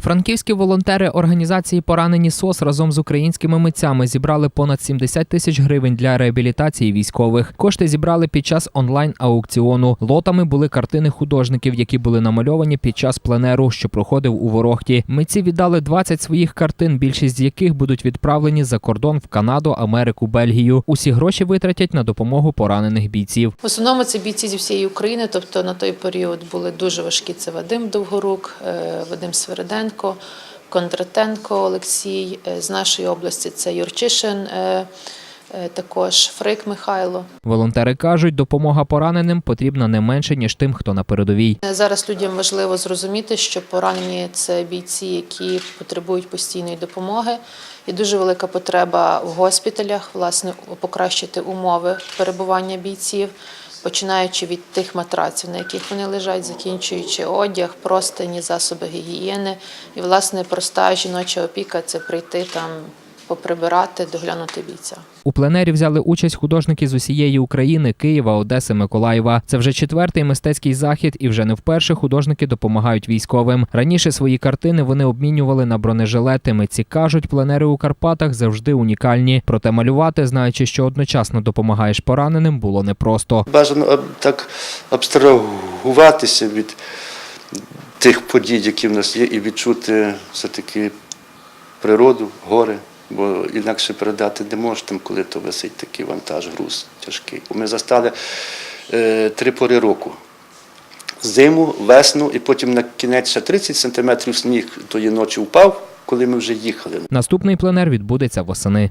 Франківські волонтери організації Поранені СОС разом з українськими митцями зібрали понад 70 тисяч гривень для реабілітації військових. Кошти зібрали під час онлайн-аукціону. Лотами були картини художників, які були намальовані під час пленеру, що проходив у Ворохті. Митці віддали 20 своїх картин, більшість з яких будуть відправлені за кордон в Канаду, Америку, Бельгію. Усі гроші витратять на допомогу поранених бійців. В основному це бійці зі всієї України, тобто на той період були дуже важкі. Це Вадим Довгорук, е, Вадим Свириденко, Кондратенко Олексій. Е, З нашої області це Юрчишин, е, е, також Фрик Михайло. Волонтери кажуть, допомога пораненим потрібна не менше ніж тим, хто на передовій. Зараз людям важливо зрозуміти, що поранені це бійці, які потребують постійної допомоги. І дуже велика потреба в госпіталях, власне, покращити умови перебування бійців, починаючи від тих матраців, на яких вони лежать, закінчуючи одяг, простині, засоби гігієни. І, власне, проста жіноча опіка це прийти там, поприбирати, доглянути бійця. У пленері взяли участь художники з усієї України, Києва, Одеси, Миколаєва. Це вже четвертий мистецький захід, і вже не вперше художники допомагають військовим. Раніше свої картини вони обмінювали на бронежилети. Митці кажуть, пленери у Карпатах завжди унікальні. Проте малювати, знаючи, що одночасно допомагаєш пораненим, було непросто. Бажано так абстрагуватися від тих подій, які в нас є, і відчути все-таки природу, гори, бо інакше передати не можете, коли то висить такий вантаж, груз тяжкий. Ми застали е, три пори року. Зиму, весну, і потім на кінець ще 30 сантиметрів сніг тої ночі впав, коли ми вже їхали. Наступний пленер відбудеться восени.